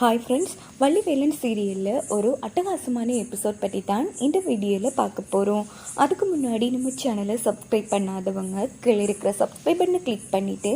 Hi friends Vallivelan சீரியலில் ஒரு அட்டகாசமான எபிசோட் பற்றி தான் இந்த வீடியோவில் பார்க்க போகிறோம் அதுக்கு முன்னாடி நம்ம சேனலை சப்ஸ்கிரைப் பண்ணாதவங்க கீழே இருக்கிற சப்ஸ்கிரைப் பண்ணை கிளிக் பண்ணிவிட்டு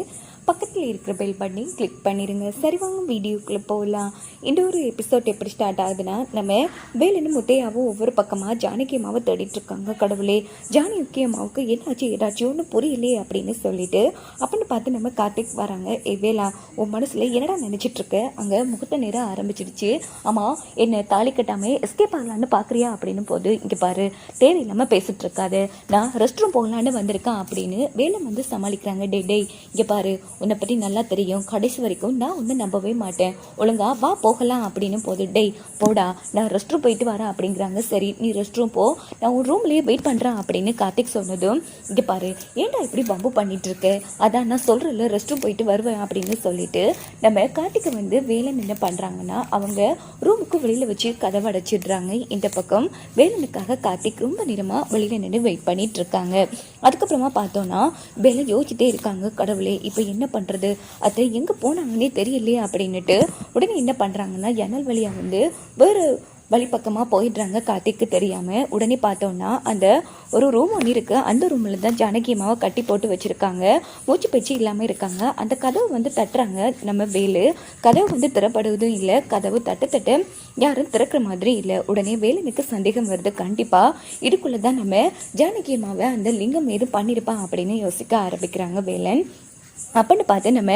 பக்கத்தில் இருக்கிற பெல் பண்ணி கிளிக் பண்ணிடுங்க சரி வாங்க வீடியோக்குள்ளே போகலாம் இந்த ஒரு எபிசோட் எப்படி ஸ்டார்ட் ஆகுதுன்னா நம்ம வேலனும் முத்தையாவும் ஒவ்வொரு பக்கமாக ஜானகி அம்மாவை தேடிட்டு இருக்காங்க கடவுளே. ஜானகி அம்மாவுக்கு என்னாச்சு ஏதாச்சும் ஒன்றும் புரியலையே அப்படின்னு சொல்லிட்டு அப்படின்னு பார்த்து நம்ம கார்த்திக் வராங்க. ஏ வேலா உன் மனசில் என்னடா நினச்சிட்டு இருக்க? அங்கே முகத்த நேரம் ஆரம்பிச்சிடுச்சு ஆமாம் என்னை தாலி கட்டாமல் எஸ்கேப் ஆகலான்னு பார்க்குறியா அப்படின்னு போது இங்கே பாரு தேவையில்லாமல் பேசிகிட்டு இருக்காது. நான் ரெஸ்ட் ரூம் போகலான்னு வந்திருக்கேன் அப்படின்னு வேலை வந்து சமாளிக்கிறாங்க. டே டேய் இங்கே பாரு உன்னை பற்றி நல்லா தெரியும். கடைசி வரைக்கும் நான் ஒன்றும் நம்பவே மாட்டேன். ஒழுங்கா வா போகலாம் அப்படின்னு போது டேய் போடா நான் ரெஸ்ட் ரூம் போயிட்டு வரேன் அப்படிங்கிறாங்க. சரி நீ ரெஸ்ட் ரூம் போ. நான் உன் ரூம்லேயே வெயிட் பண்ணுறேன் அப்படின்னு கார்த்திக் சொன்னதும் இங்கே பாரு ஏன்டா இப்படி பம்பு பண்ணிட்டு அதான் நான் சொல்கிறேன்ல ரெஸ்ட் ரூம் போயிட்டு வருவேன் அப்படின்னு சொல்லிட்டு நம்ம கார்த்திகை வந்து வேலன் என்ன பண்ணுறாங்கன்னா அவங்க ரூமுக்கு வெளியில் வச்சு கதவை அடைச்சிடுறாங்க. இந்த பக்கம் வேலனுக்காக கார்த்திக் ரொம்ப நேரமாக வெளியில் நின்று வெயிட் பண்ணிட்டு இருக்காங்க. அதுக்கப்புறமா பார்த்தோன்னா வேலை யோசிச்சுட்டே இருக்காங்க கடவுளே. இப்போ என்ன என்ன பண்ணுறது அதை எங்கே போனாங்கன்னே தெரியலையே அப்படின்னுட்டு உடனே என்ன பண்ணுறாங்கன்னா ஜன்னல் வழியாக வந்து வேறு வழிப்பக்கமாக போயிடுறாங்க கார்த்திக்கு தெரியாமல் உடனே பார்த்தோன்னா அந்த ஒரு ரூம் ஒன்று இருக்குது அந்த ரூமில் தான் ஜானகி அம்மாவை கட்டி போட்டு வச்சுருக்காங்க. மூச்சு பேச்சு இல்லாமல் இருக்காங்க. அந்த கதவு வந்து தட்டுறாங்க நம்ம வேலு. கதவு வந்து திறப்படுவதும் இல்லை. கதவு தட்டு தட்டு யாரும் திறக்கிற மாதிரி இல்லை. உடனே வேலனுக்கு சந்தேகம் வருது. கண்டிப்பாக இதுக்குள்ளே தான் நம்ம ஜானகி அம்மாவை அந்த லிங்கம் எதுவும் பண்ணியிருப்பான் அப்படின்னு யோசிக்க ஆரம்பிக்கிறாங்க வேலன். அப்படின்னு பார்த்து நம்ம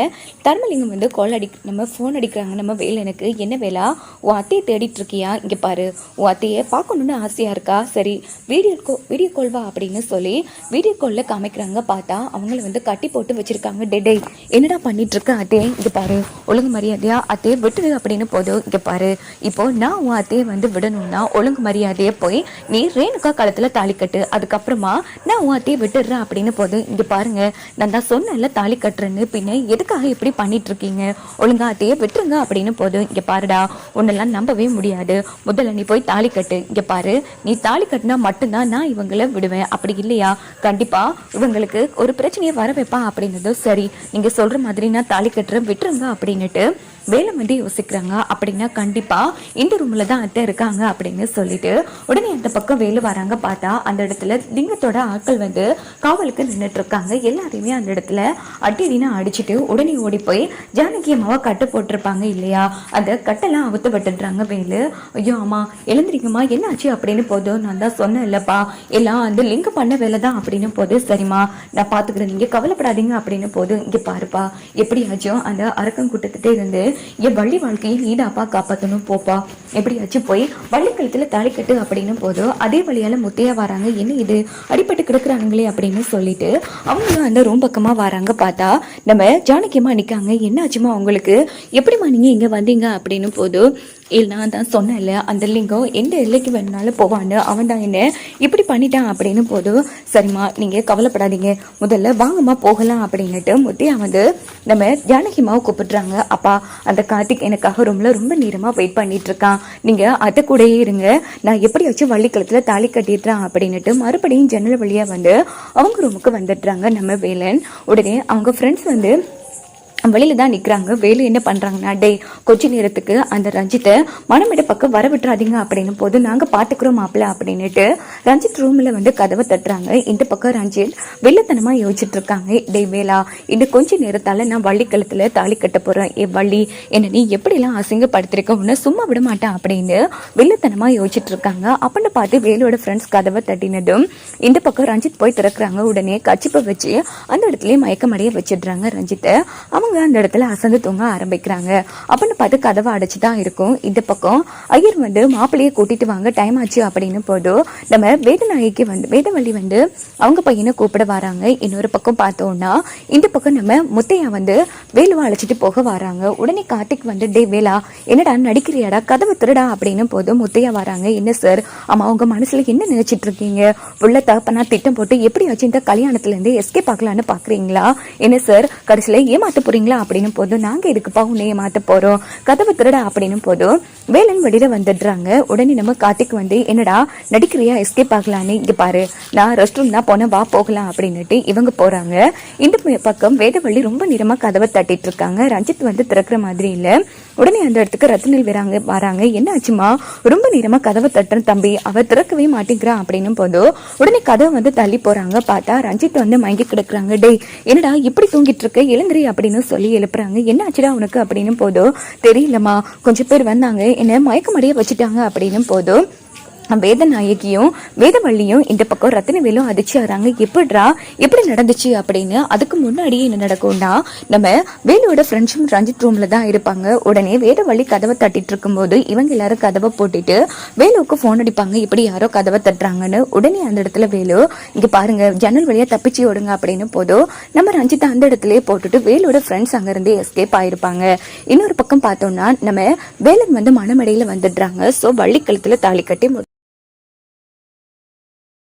தர்மலிங்கம் வந்து கால் அடி நம்ம ஃபோன் அடிக்கிறாங்க. நம்ம வேலை எனக்கு என்ன வேலா? உன் அத்தையை தேடிட்டு இருக்கியா? இங்கே பாரு. உன் அத்தையை பார்க்கணுன்னு ஆசையாக இருக்கா? சரி வீடியோ கோ வீடியோ கால் வா அப்படின்னு சொல்லி வீடியோ காலில் காமிக்கிறாங்க. பார்த்தா அவங்கள வந்து கட்டி போட்டு வச்சுருக்காங்க. டெடே என்னடா பண்ணிகிட்ருக்க இருக்க இங்கே பாரு. ஒழுங்கு மரியாதையா அத்தையை விட்டுடு அப்படின்னு போதும் இங்கே பாரு. இப்போ நான் உன் அத்தையை வந்து விடணும்னா ஒழுங்கு மரியாதையை போய் நீ ரேணுக்கா காலத்தில் தாலி கட்டு. அதுக்கப்புறமா நான் உன் அத்தையை விட்டுடுறேன் அப்படின்னு போதும் இங்கே பாருங்க. நான் தான் சொன்னேன்ல தாலி கட்டுறேன்னு பின்ன எதுக்காக இப்படி பண்ணிட்டு இருக்கீங்க ஒழுங்கா அதையே விட்டுருங்க அப்படின்னு போதும். இங்க பாருடா உன்னெல்லாம் நம்பவே முடியாது. முதல்ல நீ போய் தாலி கட்டு. இங்க பாரு நீ தாலி கட்டினா மட்டும்தான் நான் இவங்களை விடுவேன். அப்படி இல்லையா? கண்டிப்பா இவங்களுக்கு ஒரு பிரச்சனையை வர வைப்பா அப்படின்னதும் சரி. நீங்க சொல்ற மாதிரி நான் தாலி கட்டுறேன் விட்டுருங்க அப்படின்னுட்டு வேலை வந்து யோசிக்கிறாங்க அப்படின்னா கண்டிப்பா இந்த ரூம்ல தான் அத்தை இருக்காங்க அப்படின்னு சொல்லிட்டு உடனே அந்த பக்கம் வேலு வராங்க பார்த்தா அந்த இடத்துல லிங்கத்தோட ஆட்கள் வந்து காவலுக்கு நின்றுட்டு இருக்காங்க. எல்லாரையுமே அந்த இடத்துல அடிடின்னு அடிச்சுட்டு உடனே ஓடி போய் ஜானகி அம்மாவை கட்டு போட்டிருப்பாங்க இல்லையா? அந்த கட்டெல்லாம் அவுத்து விட்டுடுறாங்க வேலு. ஐயோ அம்மா எழுந்திரிக்குமா என்னாச்சு அப்படின்னு போதும் நான் தான் சொன்னேன் இல்லப்பா. எல்லாம் அந்த லிங்க் பண்ண வேலை தான் அப்படின்னு போது சரிம்மா நான் பாத்துக்கிறேன். நீங்க கவலைப்படாதீங்க அப்படின்னு போது இங்க பாருப்பா எப்படியாச்சும் அந்த அரக்கம் கூட்டத்திட்டே இருந்து என் வள்ளி வாழ்க்கையை நீதாப்பா காப்பாற்றணும் போப்பா எப்படியாச்சும் போய் வள்ளிக்கழுத்தில் தாலி கட்டு அப்படின்னு போதும் அதே வழியால் முத்தையா வராங்க. என்ன இது? அடிபட்டு கிடக்குறானுங்களே அப்படின்னு சொல்லிட்டு அவங்களும் அந்த ரூம் பக்கமாக வராங்க பார்த்தா நம்ம ஜானகியமாக நிற்காங்க என்ன ஆச்சுமா அவங்களுக்கு எப்படிம்மா நீங்கள் இங்கே வந்தீங்க அப்படின்னு போதும் இல்லை நான் தான் சொன்னேன்ல அந்த லிங்கம் எந்த எல்லைக்கு வேணுனாலும் போவான்னு அவன் தான் என்ன? இப்படி பண்ணிட்டான் அப்படின்னு போதும் சரிம்மா நீங்கள் கவலைப்படாதீங்க. முதல்ல வாங்கம்மா போகலாம் அப்படின்னுட்டு முத்தியா வந்து நம்ம ஜானகிமாவை கூப்பிடுறாங்க. அப்பா அந்த கார்த்திக் எனக்காக ரூமில் ரொம்ப நேரமாக வெயிட் பண்ணிட்டு இருக்கான். நீங்கள் அதை கூடயே இருங்க. நான் எப்படியாச்சும் வள்ளிக்கலத்தில் தாலி கட்டிடுறான் அப்படின்னுட்டு மறுபடியும் ஜன்னல் வழியாக வந்து அவங்க ரூமுக்கு வந்துடுறாங்க நம்ம வேலன். உடனே அவங்க ஃப்ரெண்ட்ஸ் வந்து வெளியில தான் நிற்கிறாங்க வேலு என்ன பண்ணுறாங்கன்னா டேய் கொஞ்ச நேரத்துக்கு அந்த ரஞ்சித்தை மனமிட பக்கம் வர விட்டுறாதீங்க அப்படின்னு போது நாங்கள் பார்த்துக்குறோம் மாப்பிள்ள அப்படின்னுட்டு ரஞ்சித் ரூமில் வந்து கதவை தட்டுறாங்க. இந்த பக்கம் ரஞ்சித் வெள்ளத்தனமாக யோசிச்சுட்டு இருக்காங்க டேய் வேலா இந்த கொஞ்ச நேரத்தால் நான் வள்ளிக்கழுத்தில் தாலி கட்ட போகிறேன் ஏ வள்ளி என்ன நீ எப்படிலாம் அசிங்கப்படுத்திருக்க உன்னை சும்மா விட மாட்டேன் அப்படின்னு வெள்ளத்தனமாக யோசிச்சுட்டு இருக்காங்க அப்படின்னு பார்த்து வேலோட ஃப்ரெண்ட்ஸ் கதவை தட்டினதும் இந்த பக்கம் ரஞ்சித் போய் திறக்கிறாங்க. உடனே கச்சிப்பை வச்சு அந்த இடத்துலயே மயக்கமடைய வச்சிடுறாங்க ரஞ்சித்தை. அவங்க அந்த இடத்துல அசந்து தூங்க ஆரம்பிக்கிறாங்க. அப்படின்னு பார்த்து கதவை அடைச்சு தான் இருக்கும். இந்த பக்கம் ஐயர் வந்து மாப்பிள்ளையை கூட்டிட்டு வாங்க டைம் ஆச்சு அப்படின்னு போதும் நம்ம வேதநாயகி வந்து வேதவள்ளி வந்து அவங்க பையனை கூப்பிட வராங்க. இன்னொரு பக்கம் பார்த்தோம்னா இந்த பக்கம் நம்ம முத்தையா வந்து வேலுவை அழைச்சிட்டு போக வராங்க. உடனே கார்த்திக் வந்து டே வேலா என்னடா நடிக்கிறியாடா? கதவை திருடா அப்படின்னு போதும் முத்தையா வராங்க. என்ன சார் ஆமா உங்க மனசுல என்ன நினைச்சிட்டு இருக்கீங்க? உள்ள தகப்பனா திட்டம் போட்டு எப்படியாச்சும் இந்த கல்யாணத்துல இருந்து எஸ்கேப் ஆகலான்னு பாக்குறீங்களா? என்ன சார் கடைசியில ஏமாத்த போறீங்களா அப்படின்னு போதும். நாங்க இதுக்குப்பா உன்னை மாத்த போறோம்? கதவை திருட அப்படின்னு போதும். வேலன் வெளியில வந்துடுறாங்க. உடனே நம்ம கார்த்திக் வந்து என்னடா நடிக்கிறியா? எஸ்கேப் ஆகலான்னு? இங்க பாரு. நான் ரெஸ்ட் ரூம் தான் போனேன் வா போகலாம் அப்படின்னுட்டு இவங்க போறாங்க. இந்த பக்கம் வேதவள்ளி ரொம்ப நேரமா கதவை தட்டிட்டு இருக்காங்க ரஞ்சித் வந்து திறக்கிற மாதிரி இல்ல. உடனே அந்த இடத்துக்கு ரத்னல் வராங்க வராங்க. என்ன ஆச்சுமா ரொம்ப நேரமா கதவை தட்டுற தம்பி. அவ திறக்கவே மாட்டேங்கிறான் அப்படின்னு போதும். உடனே கதவை வந்து தள்ளி போறாங்க. பார்த்தா ரஞ்சித் வந்து மயங்கி கிடக்குறாங்க. டேய் என்னடா இப்படி தூங்கிட்டு இருக்க? எழுந்திரி அப்படின்னு சொல்லி எழுப்புறாங்க. என்ன ஆச்சுடா உனக்கு? அப்படின்னு போதோ தெரியலம்மா. கொஞ்சம் பேர் வந்தாங்க. என்ன மயக்கமடியே வச்சுட்டாங்க. அப்படின்னு போதோ வேதநாயகியும் வேதவள்ளியும் இந்த பக்கம் ரத்தினவேலும் அதிர்ச்சி ஆறாங்க எப்படிடா எப்படி நடந்துச்சு அப்படின்னு அதுக்கு முன்னாடி என்ன நடக்கும்னா நம்ம வேலுவோட ஃப்ரெண்ட்ஸும் ரஞ்சித் ரூம்ல தான் இருப்பாங்க. உடனே வேதவள்ளி கதவை தட்டிட்டு இருக்கும்போது இவங்க எல்லாரும் கதவை போட்டுட்டு வேலுவுக்கு ஃபோன் அடிப்பாங்க. இப்படி யாரோ கதவை தட்டுறாங்கன்னு உடனே அந்த இடத்துல வேலு இங்க பாருங்க ஜன்னல் வழியா தப்பிச்சு ஓடுங்க அப்படின்னு போதும் நம்ம ரஞ்சித் அந்த இடத்துலயே போட்டுட்டு வேலோட ஃப்ரெண்ட்ஸ் அங்கிருந்து எஸ்கேப் ஆயிருப்பாங்க. இன்னொரு பக்கம் பார்த்தோம்னா நம்ம வேலன் வந்து மனமடையில வந்துடுறாங்க. ஸோ வள்ளி கழுத்துல தாலி கட்டி மு-